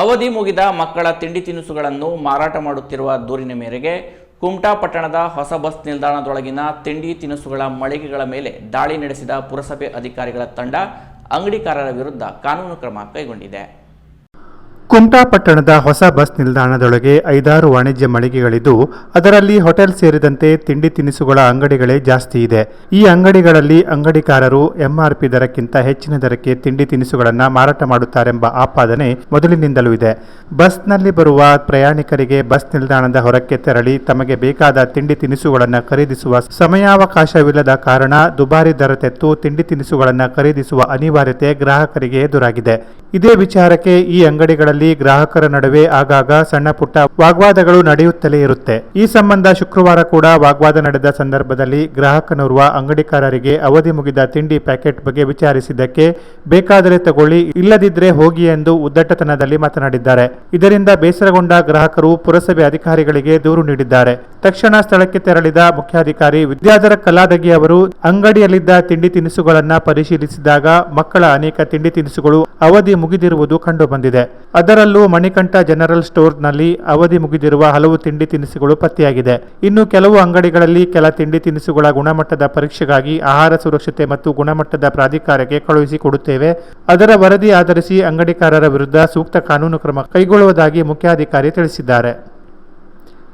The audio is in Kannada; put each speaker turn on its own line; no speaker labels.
ಅವಧಿ ಮುಗಿದ ಮಕ್ಕಳ ತಿಂಡಿ ತಿನಿಸುಗಳನ್ನು ಮಾರಾಟ ಮಾಡುತ್ತಿರುವ ದೂರಿನ ಮೇರೆಗೆ ಕುಮಟಾ ಪಟ್ಟಣದ ಹೊಸ ಬಸ್ ನಿಲ್ದಾಣದೊಳಗಿನ ತಿಂಡಿ ತಿನಿಸುಗಳ ಮಳಿಗೆಗಳ ಮೇಲೆ ದಾಳಿ ನಡೆಸಿದ ಪುರಸಭೆ ಅಧಿಕಾರಿಗಳ ತಂಡ ಅಂಗಡಿಕಾರರ ವಿರುದ್ಧ ಕಾನೂನು ಕ್ರಮ ಕೈಗೊಂಡಿದೆ.
ಕುಮಟಾ ಪಟ್ಟಣದ ಹೊಸ ಬಸ್ ನಿಲ್ದಾಣದೊಳಗೆ ಐದಾರು ವಾಣಿಜ್ಯ ಮಳಿಗೆಗಳಿದ್ದು, ಅದರಲ್ಲಿ ಹೋಟೆಲ್ ಸೇರಿದಂತೆ ತಿಂಡಿ ತಿನಿಸುಗಳ ಅಂಗಡಿಗಳೇ ಜಾಸ್ತಿ ಇದೆ. ಈ ಅಂಗಡಿಗಳಲ್ಲಿ ಅಂಗಡಿಕಾರರು ಎಂಆರ್ಪಿ ದರಕ್ಕಿಂತ ಹೆಚ್ಚಿನ ದರಕ್ಕೆ ತಿಂಡಿ ತಿನಿಸುಗಳನ್ನು ಮಾರಾಟ ಮಾಡುತ್ತಾರೆಂಬ ಆಪಾದನೆ ಮೊದಲಿನಿಂದಲೂ ಇದೆ. ಬಸ್ನಲ್ಲಿ ಬರುವ ಪ್ರಯಾಣಿಕರಿಗೆ ಬಸ್ ನಿಲ್ದಾಣದ ಹೊರಕ್ಕೆ ತೆರಳಿ ತಮಗೆ ಬೇಕಾದ ತಿಂಡಿ ತಿನಿಸುಗಳನ್ನು ಖರೀದಿಸುವ ಸಮಯಾವಕಾಶವಿಲ್ಲದ ಕಾರಣ ದುಬಾರಿ ದರ ತೆತ್ತು ತಿಂಡಿ ತಿನಿಸುಗಳನ್ನು ಖರೀದಿಸುವ ಅನಿವಾರ್ಯತೆ ಗ್ರಾಹಕರಿಗೆ ಎದುರಾಗಿದೆ. ಇದೇ ವಿಚಾರಕ್ಕೆ ಈ ಅಂಗಡಿಗಳಲ್ಲಿ ಗ್ರಾಹಕರ ನಡುವೆ ಆಗಾಗ ಸಣ್ಣ ಪುಟ್ಟ ವಾಗ್ವಾದಗಳು ನಡೆಯುತ್ತಲೇ ಇರುತ್ತೆ. ಈ ಸಂಬಂಧ ಶುಕ್ರವಾರ ಕೂಡ ವಾಗ್ವಾದ ನಡೆದ ಸಂದರ್ಭದಲ್ಲಿ ಗ್ರಾಹಕನೋರ್ವ ಅಂಗಡಿಕಾರರಿಗೆ ಅವಧಿ ಮುಗಿದ ತಿಂಡಿ ಪ್ಯಾಕೆಟ್ ಬಗ್ಗೆ ವಿಚಾರಿಸಿದ್ದಕ್ಕೆ ಬೇಕಾದರೆ ತಗೊಳ್ಳಿ, ಇಲ್ಲದಿದ್ರೆ ಹೋಗಿ ಎಂದು ಉದ್ದಟತನದಲ್ಲಿ ಮಾತನಾಡಿದ್ದಾರೆ. ಇದರಿಂದ ಬೇಸರಗೊಂಡ ಗ್ರಾಹಕರು ಪುರಸಭೆ ಅಧಿಕಾರಿಗಳಿಗೆ ದೂರು ನೀಡಿದ್ದಾರೆ. ತಕ್ಷಣ ಸ್ಥಳಕ್ಕೆ ತೆರಳಿದ ಮುಖ್ಯಾಧಿಕಾರಿ ವಿದ್ಯಾಧರ ಕಲಾದಗಿ ಅವರು ಅಂಗಡಿಯಲ್ಲಿದ್ದ ತಿಂಡಿ ತಿನಿಸುಗಳನ್ನು ಪರಿಶೀಲಿಸಿದಾಗ ಮಕ್ಕಳ ಅನೇಕ ತಿಂಡಿ ತಿನಿಸುಗಳು ಅವಧಿ ಮುಗಿದಿರುವುದು ಕಂಡುಬಂದಿದೆ. ಅದರಲ್ಲೂ ಮಣಿಕಂಠ ಜನರಲ್ ಸ್ಟೋರ್ನಲ್ಲಿ ಅವಧಿ ಮುಗಿದಿರುವ ಹಲವು ತಿಂಡಿ ತಿನಿಸುಗಳು ಪತ್ತೆಯಾಗಿದೆ. ಇನ್ನು ಕೆಲವು ಅಂಗಡಿಗಳಲ್ಲಿ ಕೆಲ ತಿಂಡಿ ತಿನಿಸುಗಳ ಗುಣಮಟ್ಟದ ಪರೀಕ್ಷೆಗಾಗಿ ಆಹಾರ ಸುರಕ್ಷತೆ ಮತ್ತು ಗುಣಮಟ್ಟದ ಪ್ರಾಧಿಕಾರಕ್ಕೆ ಕಳುಹಿಸಿಕೊಡುತ್ತೇವೆ ಅದರ ವರದಿ ಆಧರಿಸಿ ಅಂಗಡಿಕಾರರ ವಿರುದ್ಧ ಸೂಕ್ತ ಕಾನೂನು ಕ್ರಮ ಕೈಗೊಳ್ಳುವುದಾಗಿ ಮುಖ್ಯಾಧಿಕಾರಿ ತಿಳಿಸಿದ್ದಾರೆ.